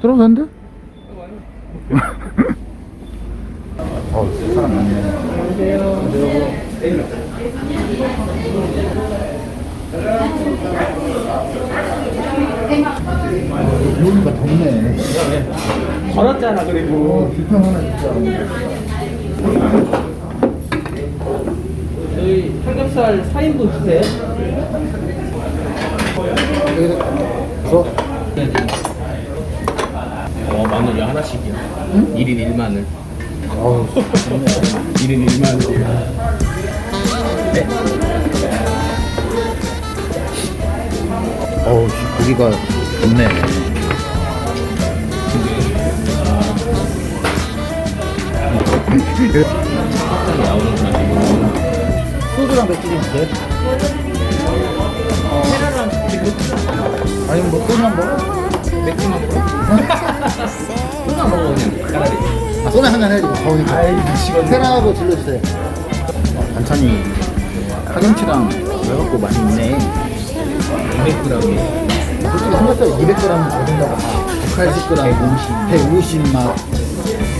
들어도 되는데? 어, 사람 많네. 여기가 덥네. 걸었잖아 그리고 불편하네, 진짜. 여기 삼겹살 4인분 주세요 여기다, 서 어 마늘이 하나씩이야 1인 1마늘 어우, 좋네. 1인 1마늘 어우, 고기가 좋네. 소주랑 맥주 좀 주세요. 테라랑 지금 아니, 뭐, 소주랑 먹어? 맥주만 먹어 아, 소주 한잔 해야지, 더우니까. 아이 미치겠네 테라하고 질러주세요. 반찬이 파김치랑 해갖고 많이 있네. 200g이 솔직히 삼겹살 200g 더 된다고 봐. 180g, 150 막.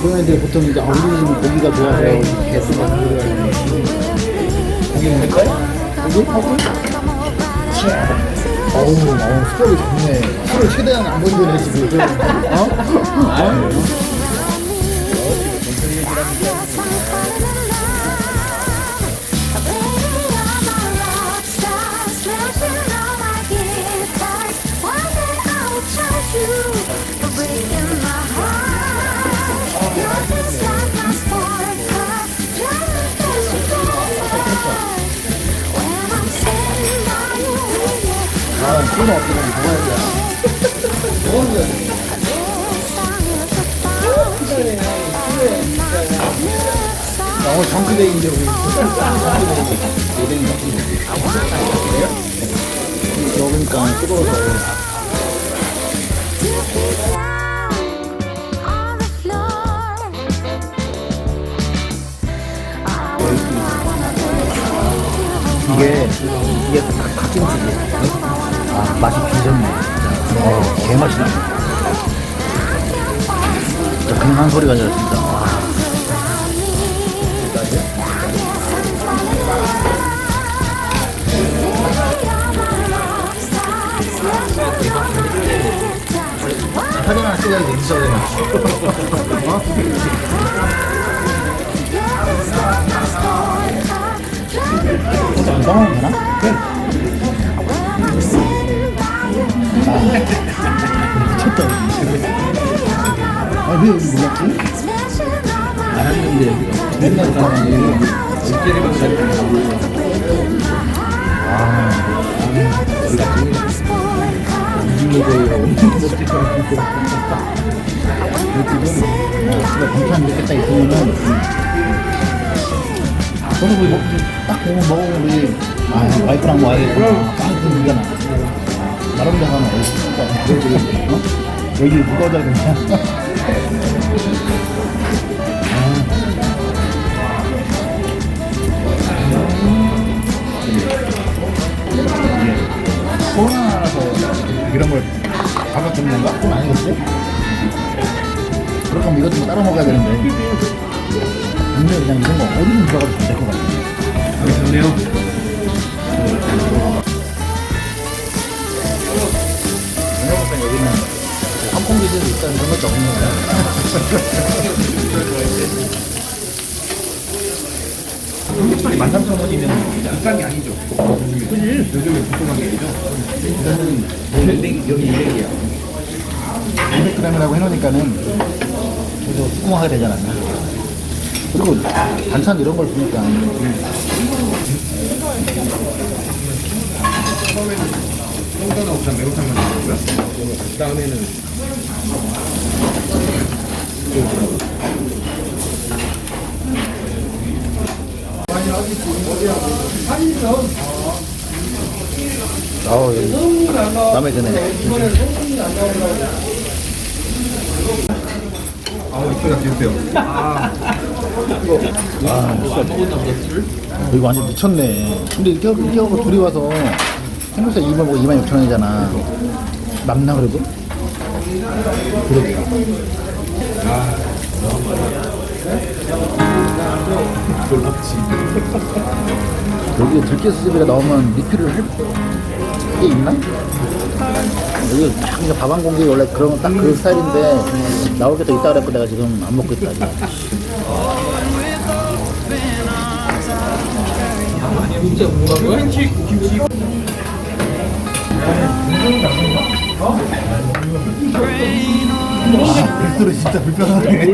그런 애들이 보통 이제, 아, 우리 집은 고기가 좋아서 이렇게 쓰고 고기 먹을까요? 고기? 하고? 어우, 어우, 스토리 좋네. 술을 최대한 안 건드네, 지금. 어? 어? 아, 술은 어떻게 먹어야 돼? 아, 오늘 정크데이인데, 우리. 먹으니까 뜨거워서. 이게, 이게 각- 갓김치지. 아, 맛이. 진짜. 어, 개맛이네. 진짜 그냥 한 소리가 아니라 진짜. 와. 사진 하나 찍어야 돼, 인스타그램에. 어? 안 담아도 되나? 미쳤다. 아, 왜 여기 몰랐지? 알았는데 맨날 가는 집게리만 가지고 집에 반찬 이렇게 딱 있으면은 저도 뭐 먹, 딱 보면 먹으면 우리 아 와이프랑 와야겠구나 딱 그런 얘기가 나 나름 대로 하면 어디 어? 여기 누가 잘 됐냐 코로나라서 이런 걸 가격 잡는 건가? 좀 아니겠지? 그렇게 하면 이것 좀 따로 먹어야 되는데 근데 그냥 이런 거 어디든 들어가도 될것 같아 좋네요 있다 이런 것도 없는 거야 삼겹살이 13,000원이면 비싼 게 아니죠 그지? 요즘에 비싼 게 아니죠 이거는 여기 여기 200이야 200g이라고 해놓으니까는 계속 수긍하게 되잖아 그리고 반찬 이런 걸 보니까 평가가 우선 매운탕만 그 다음에는 아우 여기 마음에. 드네 아 이쁘다 드세요. 여기 완전 미쳤네. 근데 이렇게 하고, 이렇게 하고 둘이 와서 삼겹살 2만 먹고 2만 6천 원이잖아 맞나 그래도? 그러게요. 여기 들깨 수제비가 나오면 리필을 할 게 있나? 여기 딱 밥한 공기 원래 그런 딱그 스타일인데 나올 게 더 있다 그랬고 내가 지금 안 먹고 있다. 지 금. 별도로 진짜 불편하네.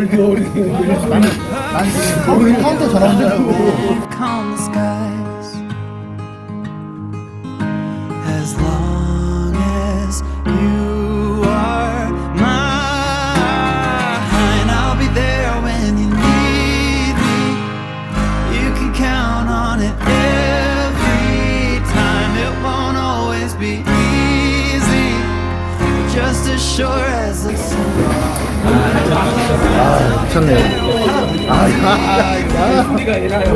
난 거기 카운터 전화 온 줄 알고. calm just as sure as the sun 미쳤네. 아, 야, 야. 우리가 아니라요.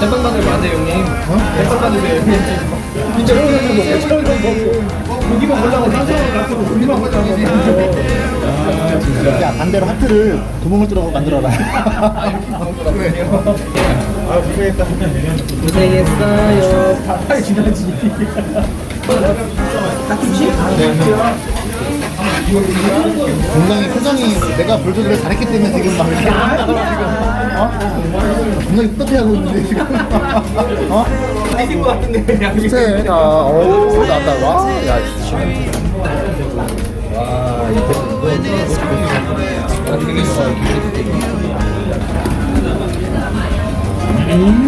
짬뽕마늘 맞아요, 형님. 짬뽕마늘이에요, 형님. 진짜 형님 먹고, 처음 먹고. 고기만 보려고 산소를 갖고 고기만 보려고. 야, 반대로 하트를 구멍을 뚫어 만들어라. 아, 고생했다. 고생했어요. 다팔 지나지. 굉장히 표정이 내가 불조절을 잘했기 때문에 지금 막 이렇게 어? 굉장히 뿌듯해하고 있는데 지금 어? 이긴 것 같은데, 양이. 글쎄 나 어우 나다 와야 와, 이거. 음,